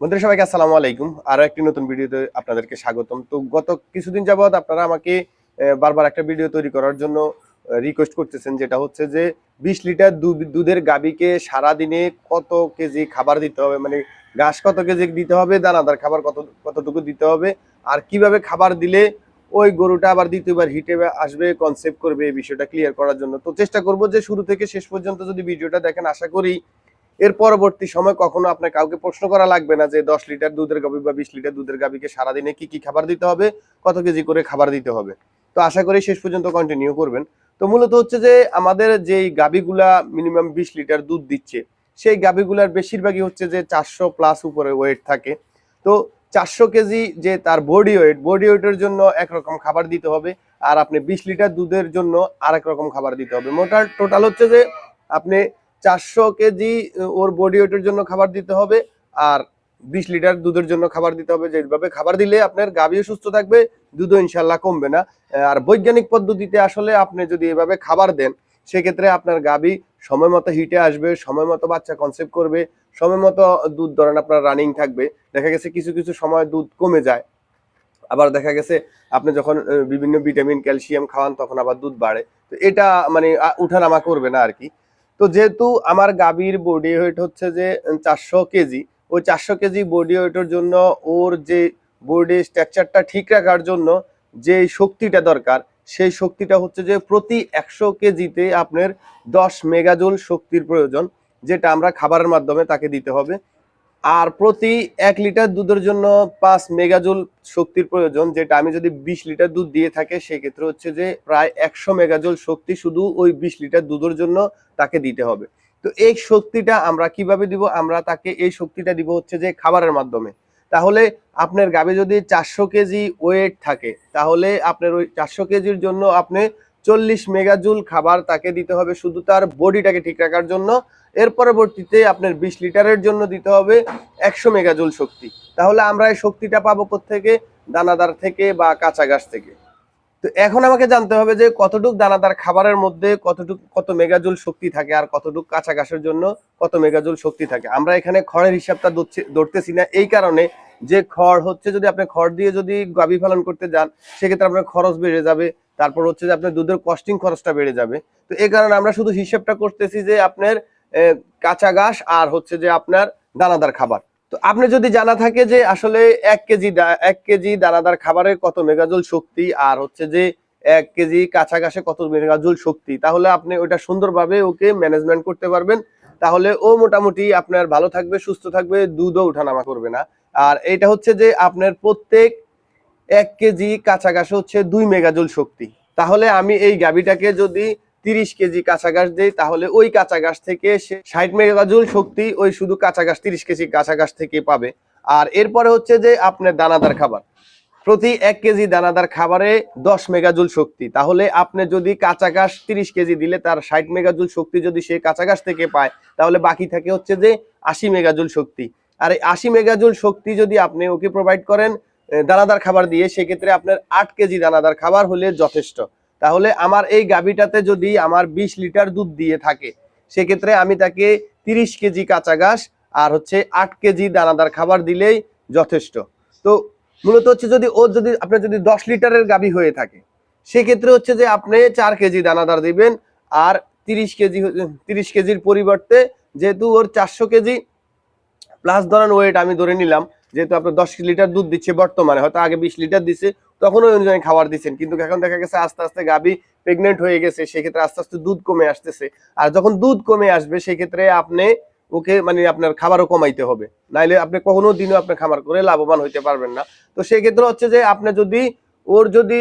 বন্ধুরা, সবাইকে আসসালামু আলাইকুম। আরও একটি নতুন ভিডিওতে আপনাদেরকে স্বাগতম। তো গত কিছুদিন যাবত আপনারা আমাকে বারবার একটা ভিডিও তৈরি করার জন্য রিকোয়েস্ট করতেছেন, যেটা হচ্ছে যে, বিশ লিটার দুধের গাবিকে সারা দিনে কত কেজি খাবার দিতে হবে? মানে ঘাস কত কেজি দিতে হবে? দানাদার খাবার কত, কতটুকু দিতে হবে? আর কীভাবে খাবার দিলে ওই গরুটা আবার দ্বিতীয়বার হিটে আসবে কনসেপ্ট করবে, এই বিষয়টা ক্লিয়ার করার জন্য। তো চেষ্টা করব যে শুরু থেকে শেষ পর্যন্ত যদি ভিডিওটা দেখেন, আশা করি এর পরবর্তী সময় কখনো আপনার কাউকে প্রশ্ন করা লাগবে না যে দশ লিটার দুধের গাভি বা বিশ লিটার দুধের গাভিকে সারাদিনে কি কি খাবার দিতে হবে, কত কেজি করে খাবার দিতে হবে। তো আশা করি শেষ পর্যন্ত কন্টিনিউ করবেন। তো মূলত হচ্ছে যে আমাদের যেই গাভিগুলা মিনিমাম বিশ লিটার দুধ দিচ্ছে, সেই গাভিগুলার বেশিরভাগই হচ্ছে যে চারশো প্লাস উপরে ওয়েট থাকে। তো চারশো কেজি যে তার বডি ওয়েট বডি ওয়েটের জন্য একরকম খাবার দিতে হবে আর আপনি বিশ লিটার দুধের জন্য আরেক রকম খাবার দিতে হবে। মোটার টোটাল হচ্ছে যে আপনি চারশো কেজি ওর বডি ওয়েটের জন্য খাবার দিতে হবে আর বিশ লিটার দুধের জন্য খাবার দিতে হবে। যেভাবে খাবার দিলে আপনার গাভীও সুস্থ থাকবে, দুধও ইনশাল্লাহ কমবে না। আর বৈজ্ঞানিক পদ্ধতিতে আসলে আপনি যদি এভাবে খাবার দেন, সেক্ষেত্রে আপনার গাভী সময় মতো হিটে আসবে, সময় মতো বাচ্চা কনসেপ্ট করবে, সময় মতো দুধ ধরেন আপনার রানিং থাকবে। দেখা গেছে কিছু কিছু সময় দুধ কমে যায়। আবার দেখা গেছে আপনি যখন বিভিন্ন ভিটামিন ক্যালসিয়াম খাওয়ান, তখন আবার দুধ বাড়ে। তো এটা মানে উঠানামা করবে না আর কি। তো যেহেতু আমার গাভীর বডি ওয়েট হচ্ছে যে চারশো কেজি, ওই চারশো কেজি বডি ওয়েটের জন্য ওর যে বডি স্ট্রাকচারটা ঠিক রাখার জন্য যে শক্তিটা দরকার, সেই শক্তিটা হচ্ছে যে প্রতি একশো কেজিতে আপনার দশ মেগাজোল শক্তির প্রয়োজন, যেটা আমরা খাবারের মাধ্যমে তাকে দিতে হবে। আর প্রতি এক লিটার দুধের জন্য পাঁচ মেগাজুল শক্তির প্রয়োজন, যেটা আমি যদি বিশ লিটার দুধ দিয়ে থাকে, সেক্ষেত্রে হচ্ছে যে প্রায় একশো মেগাজুল শক্তি শুধু ওই বিশ লিটার দুধের জন্য তাকে দিতে হবে। তো এই শক্তিটা আমরা কীভাবে দিব? আমরা তাকে এই শক্তিটা দিব হচ্ছে যে খাবারের মাধ্যমে। তাহলে আপনার গাবে যদি চারশো কেজি ওয়েট থাকে, তাহলে আপনার ওই চারশো কেজির জন্য আপনি চল্লিশ মেগাজুল খাবার তাকে দিতে হবে শুধু তার বডিটাকে ঠিক রাখার জন্য। এর পরবর্তীতে আপনার বিশ লিটারের জন্য দিতে হবে একশো মেগাজুল শক্তি। তাহলে আমরা এই শক্তিটা পাবো থেকে দানাদার থেকে বা কাঁচা গাছ থেকে। তো এখন আমাকে জানতে হবে যে কতটুক দানাদার খাবারের মধ্যে কতটুক কত মেগাজুল শক্তি থাকে আর কতটুক কাঁচা ঘাসের জন্য কত মেগাজুল শক্তি থাকে। আমরা এখানে খড়ের হিসাবটা ধরতেছি না। এই কারণে যে খড় হচ্ছে, যদি আপনি খড় দিয়ে যদি গাভী পালন করতে যান, সেক্ষেত্রে আপনার খরচ বেড়ে যাবে। তারপর হচ্ছে যে আপনার দুধের কস্টিং খরচটা বেড়ে যাবে। তো এই কারণে আমরা শুধু হিসেবটা করতেছি যে আপনার কাঁচা ঘাস আর হচ্ছে যে আপনার দানাদার খাবার। তো আপনি যদি জানা থাকে যে আসলে এক কেজি এক কেজি দানাদার খাবারের কত মেগাজুল শক্তি আর হচ্ছে যে এক কেজি কাঁচা ঘাসে কত মেগাজুল শক্তি, তাহলে আপনি ওটা সুন্দরভাবে ওকে ম্যানেজমেন্ট করতে পারবেন। তাহলে ও মোটামুটি আপনার ভালো থাকবে, সুস্থ থাকবে, দুধও উঠানামা করবে না। আর এটা হচ্ছে যে আপনার প্রত্যেক এক কেজি ঘাসে হচ্ছে দুই মেগাজুল শক্তি। তাহলে আমি এই গাভিটাকে যদি তিরিশ কেজি কাঁচা ঘাস দেই, তাহলে ওই কাঁচা ঘাস থেকে সে ষাট মেগাজুল শক্তি ওই শুধু কাঁচা ঘাস তিরিশ কেজি কাঁচা ঘাস থেকে পাবে। আর এরপরে হচ্ছে যে আপনার দানাদার খাবার। প্রতি এক কেজি দানাদার খাবারে দশ মেগাজুল শক্তি। তাহলে আপনি যদি কাঁচা ঘাস তিরিশ কেজি দিলে তার ষাট মেগাজুল শক্তি যদি সে কাঁচা ঘাস থেকে পায়, তাহলে বাকি থাকে হচ্ছে যে আশি মেগাজুল শক্তি। আর এই আশি মেগাজুল শক্তি যদি আপনি ওকে প্রোভাইড করেন দানাদার খাবার দিয়ে, সেক্ষেত্রে আপনার আট কেজি দানাদার খাবার হলে যথেষ্ট। তাহলে আমার এই গাভীটাতে যদি আমার বিশ লিটার দুধ দিয়ে থাকে, সেক্ষেত্রে আমি তাকে তিরিশ কেজি কাঁচা ঘাস আর হচ্ছে আট কেজি দানাদার খাবার দিলেই যথেষ্ট। তো মূলত হচ্ছে যদি ও যদি, আপনার যদি দশ লিটারের গাভী হয়ে থাকে, সেক্ষেত্রে হচ্ছে যে আপনি চার কেজি দানাদার দিবেন আর তিরিশ কেজি তিরিশ কেজির পরিবর্তে যেহেতু ওর চারশো কেজি প্লাস ধরেন ওয়েট আমি ধরে নিলাম যেহেতু আপনার দশ লিটার দুধ দিচ্ছে বর্তমানে, হয়তো আগে বিশ লিটার দিচ্ছে তখন ওই অনুযায়ী খাবার দিচ্ছেন কিন্তু এখন দেখা গেছে আস্তে আস্তে গাভী প্রেগনেন্ট হয়ে গেছে, সেক্ষেত্রে আস্তে আস্তে দুধ কমে আসতেছে। আর যখন দুধ কমে আসবে, সেক্ষেত্রে আপনি ওকে মানে আপনার খাবারও কমাইতে হবে। নাইলে আপনি কখনো দিনও আপনি খাবার করে লাভবান হইতে পারবেন না। তো সেক্ষেত্রে হচ্ছে যে, আপনি যদি ওর যদি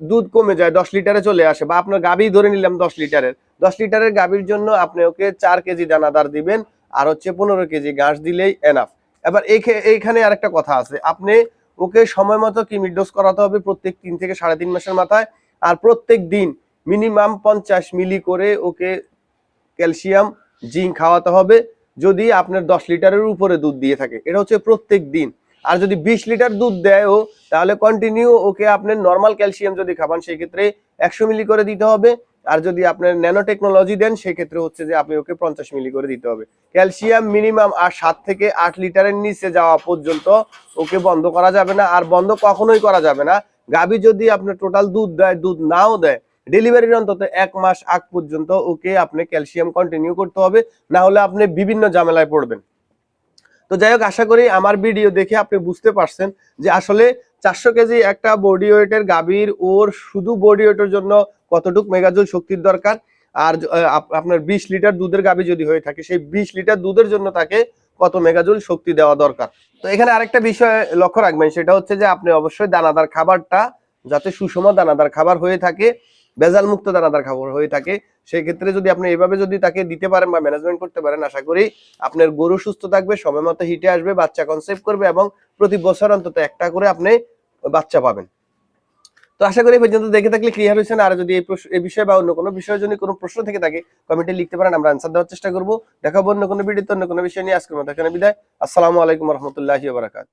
দুধ কমে যায়, দশ লিটারে চলে আসে, বা আপনার গাভী ধরে নিলাম দশ লিটারের দশ লিটারের গাভীর জন্য আপনি ওকে চার কেজি দানাদার দিবেন, আর হচ্ছে পনেরো কেজি ঘাস দিলেই এনাফ এবার এইখে- এইখানে আরেকটা কথা আছে। আপনি ওকে সময় মতো কিমির ডোজ করাতে হবে প্রত্যেক তিন থেকে সাড়ে তিন মাসের মাথায় আর প্রত্যেক দিন মিনিমাম পঞ্চাশ মিলি করে ওকে ক্যালসিয়াম, জিঙ্ক খাওয়াতে হবে। যদি আপনার দশ লিটারের উপরে দুধ দিয়ে থাকে, এটা হচ্ছে প্রত্যেক দিন। আর যদি বিশ লিটার দুধ দেয়ও, তাহলে কন্টিনিউ ওকে আপনার নর্মাল ক্যালসিয়াম যদি খাবান সেক্ষেত্রে একশো মিলি করে দিতে হবে। আর যদি আপনার ন্যানো টেকনোলজি দেন, সেক্ষেত্রে হচ্ছে যে আপনি ওকে পঞ্চাশ মিলি করে দিতে হবে। ক্যালসিয়াম মিনিমাম আর সাত থেকে আট লিটারের নিচে যাওয়া পর্যন্ত ওকে বন্ধ করা যাবে না, আর বন্ধ কখনোই করা যাবে না। গাভী যদি আপনার টোটাল দুধ দেয়, দুধ নাও দেয় ডেলিভারির অন্তত এক মাস আগ পর্যন্ত ওকে আপনি ক্যালসিয়াম কন্টিনিউ করতে হবে, না হলে আপনি বিভিন্ন ঝামেলায় পড়বেন। তো যাই হোক, আশা করি আমার ভিডিও দেখে আপনি বুঝতে পারছেন যে আসলে চারশো কেজি একটা বডি ওয়েটের গাভীর ওর শুধু বডি ওয়েটের জন্য কতটুক মেগাজুল শক্তির দরকার? আর আপনার বিশ লিটার দুধের গাভী যদি হয়ে থাকে, সেই বিশ লিটার দুধের জন্য তাকে কত মেগাজুল শক্তি দেওয়া দরকার? তো এখানে আরেকটা বিষয় লক্ষ্য রাখবেন, সেটা হচ্ছে যে আপনি অবশ্যই দানাদার খাবারটা, যাতে সুষম দানাদার খাবার হয়ে থাকে ভেজাল মুক্ত দানাদার খাবার হয়ে থাকে সেই ক্ষেত্রে যদি আপনি এভাবে যদি তাকে দিতে পারেন বা ম্যানেজমেন্ট করতে পারেন, আশা করি আপনার গরু সুস্থ থাকবে সময় মতো হিটে আসবে, বাচ্চা কনসেপ্ট করবে এবং প্রতি বছর অন্তত একটা করে আপনি বাচ্চা পাবেন। তো আশা করি পর্যন্ত দেখে থাকলে ক্লিয়ার হয়েছেন আর যদি এই এই বিষয়ে বা অন্য কোনো বিষয়ের জন্য কোনো প্রশ্ন থেকে থাকে কমেন্টে লিখতে পারেন, আমরা আনসার দেওয়ার চেষ্টা করব। দেখাবো অন্য কোনো ভিডিওতে অন্য কোনো বিষয় নিয়ে। আজকের মতো এখানে বিদায়। আসসালামু আলাইকুম রহমতুল্লাহি বারাকাত